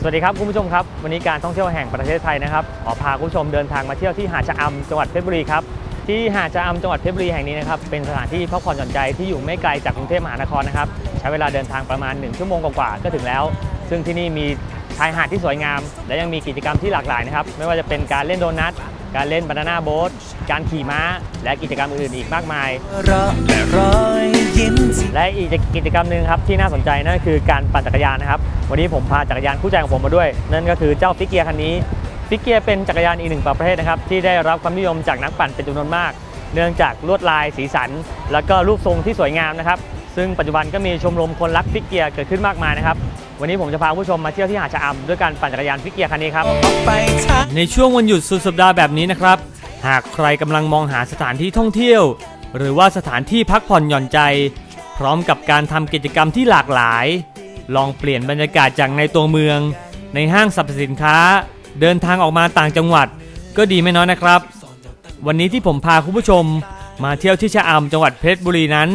สวัสดีครับคุณผู้ชมครับ วันนี้การท่องเที่ยวแห่งประเทศไทยนะครับขอพาคุณผู้ชมเดินทางมาเที่ยวที่หาดชะอำจังหวัดเพชรบุรีครับที่หาดชะอำจังหวัดเพชรบุรีแห่งนี้นะครับเป็นสถานที่พักผ่อนหย่อนใจที่อยู่ไม่ไกลจากกรุงเทพมหานครนะครับใช้เวลาเดินทางประมาณ 1 ชั่วโมงกว่าๆก็ถึงแล้ว ซึ่งที่นี่มีชายหาดที่สวยงาม และยังมีกิจกรรมที่หลากหลายนะครับไม่ว่าจะเป็นการเล่นโดนัทการเล่นบานาน่าโบ๊ทการขี่ม้า และกิจกรรมอื่นๆอีกมากมายเราะ และอีกกิจกรรมหนึ่งครับที่น่าสนใจนั่นคือการปั่นจักรยานนะครับ วันนี้ผมพาจักรยานคู่ใจของผมมาด้วย นั่นก็คือเจ้าฟิกเกียร์คันนี้ฟิกเกียร์เป็นจักรยานอีกหนึ่งประเภทนะครับที่ได้รับความนิยมจากนักปั่นเป็นจำนวนมาก เนื่องจากลวดลายสีสัน แล้วก็รูปทรงที่สวยงามนะครับซึ่งปัจจุบันก็มีชมรมคนรักฟิกเกียร์เกิดขึ้นมากมายนะครับวันนี้ผมจะพาผู้ชมมาเที่ยวที่หาดชะอำด้วยการปั่นจักรยานฟิกเกียร์คันนี้ครับในช่วงวันหยุดสุดสัปดาห์แบบนี้นะครับหากใครกำลังมองหาสถานที่ท่องเที่ยว หรือว่าสถานที่พักผ่อนหย่อนใจ พร้อมกับการทำกิจกรรมที่หลากหลาย ลองเปลี่ยนบรรยากาศจากในตัวเมือง ในห้างสรรพสินค้า เดินทางออกมาต่างจังหวัด ก็ดีไม่น้อยนะครับ วันนี้ที่ผมพาคุณผู้ชม มาเที่ยวที่ชะอำจังหวัดเพชรบุรีนั้น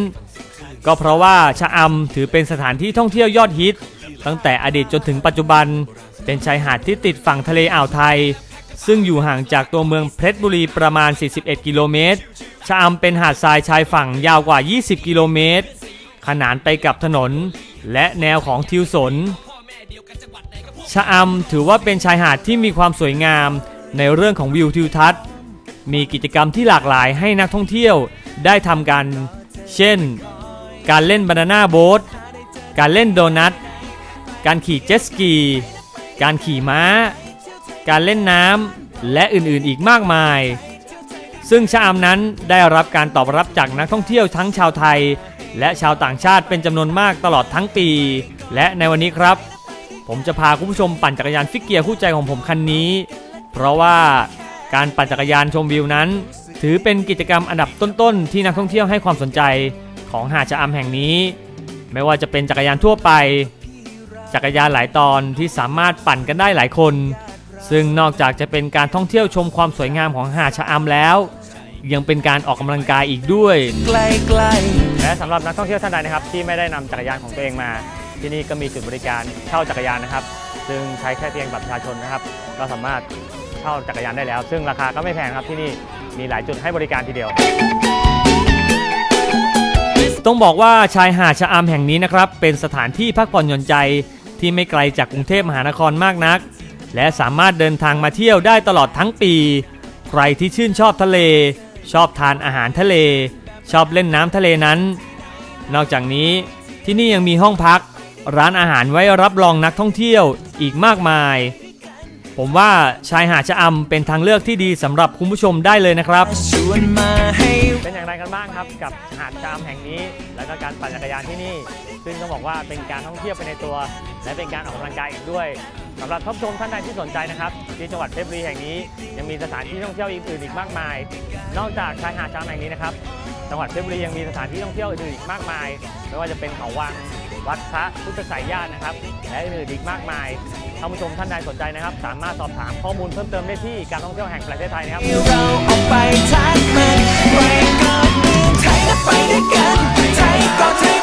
ก็เพราะว่าชะอำถือเป็นสถานที่ท่องเที่ยวยอดฮิต ตั้งแต่อดีตจนถึงปัจจุบัน เป็นชายหาดที่ติดฝั่งทะเลอ่าวไทย ซึ่งอยู่ห่างจากตัวเมืองเพชรบุรีประมาณ 41 กิโลเมตรชะอำเป็นหาดทรายชายฝั่งยาวกว่า 20 กิโลเมตร ขนานไปกับถนน และแนวของทิวสน ชะอำถือว่าเป็นชายหาดที่มีความสวยงามในเรื่องของวิวทิวทัศน์ มีกิจกรรมที่หลากหลายให้นักท่องเที่ยวได้ทำกัน เช่น การเล่นบานาน่าโบ๊ท การเล่นโดนัท การขี่เจ็ตสกี การขี่ม้า การเล่นน้ำ และอื่นๆอีกมากมาย ซึ่งชะอำนั้นได้รับการตอบรับจากนักท่องเที่ยวทั้งชาวไทย และชาวต่างชาติเป็นจำนวนมากตลอดทั้งปี และในวันนี้ครับ ผมจะพาคุณผู้ชมปั่นจักรยานฟิกเกียร์คู่ใจของผมคันนี้ เพราะว่าการปั่นจักรยานชมวิวนั้น ถือเป็นกิจกรรมอันดับต้นๆที่นักท่องเที่ยวให้ความสนใจของหาดชะอำแห่งนี้ ไม่ว่าจะเป็นจักรยานทั่วไป จักรยานหลายตอนที่สามารถปั่นกันได้หลายคน ซึ่งนอกจากจะเป็นการท่องเที่ยวชมความสวยงามของหาดชะอำแล้ว ยังเป็นการออกกำลังกายอีกด้วยไกลและสำหรับนักท่องเที่ยวท่านใดนะครับที่ไม่ได้นำจักรยานของตัวเองมา ที่นี่ก็มีจุดบริการเช่าจักรยานนะครับ ซึ่งใช้แค่เพียงบัตรประชาชนนะครับ ก็สามารถเช่าจักรยานได้แล้ว ซึ่งราคาก็ไม่แพงครับที่นี่มีหลายจุดให้บริการทีเดียว ต้องบอกว่าชายหาดชะอำแห่งนี้นะครับ เป็นสถานที่พักผ่อนหย่อนใจที่ไม่ไกลจากกรุงเทพมหานครมากนัก และสามารถเดินทางมาเที่ยวได้ตลอดทั้งปี ใครที่ชื่นชอบทะเล ชอบทานอาหารทะเล ชอบเล่นน้ำทะเลนั้น นอกจากนี้ที่นี่ยังมีห้องพัก ร้านอาหารไว้รับรองนักท่องเที่ยวอีกมากมาย ผมว่าชายหาดชะอำเป็นทางเลือกที่ดีสำหรับคุณผู้ชมได้เลยนะครับ เป็นอย่างไรกันบ้างครับกับหาดชะอำแห่งนี้ แล้วก็การปั่นจักรยานที่นี่ ซึ่งต้องบอกว่าเป็นการท่องเที่ยวไปในตัว และเป็นการออกกำลังกายอีกด้วย สำหรับท่านผู้ชมท่านใดที่สนใจนะครับ ที่จังหวัดเพชรบุรีแห่งนี้ ยังมีสถานที่ท่องเที่ยวอื่นอีกมากมาย นอกจากชายหาดชะอำแห่งนี้นะครับจังหวัดเพชรบุรียังมีสถานที่ท่องเที่ยวอื่นอีกมากมายไม่ว่าจะเป็นเขาวังวัดพระพุทธไสยญาตินะครับ และอื่นอีกมากมายท่านผู้ชมท่านใดสนใจนะครับ สามารถสอบถามข้อมูลเพิ่มเติมได้ที่การท่องเที่ยวแห่งประเทศไทยนะครับเราออกไปทักมันไปก่อนเมืองไทยและไป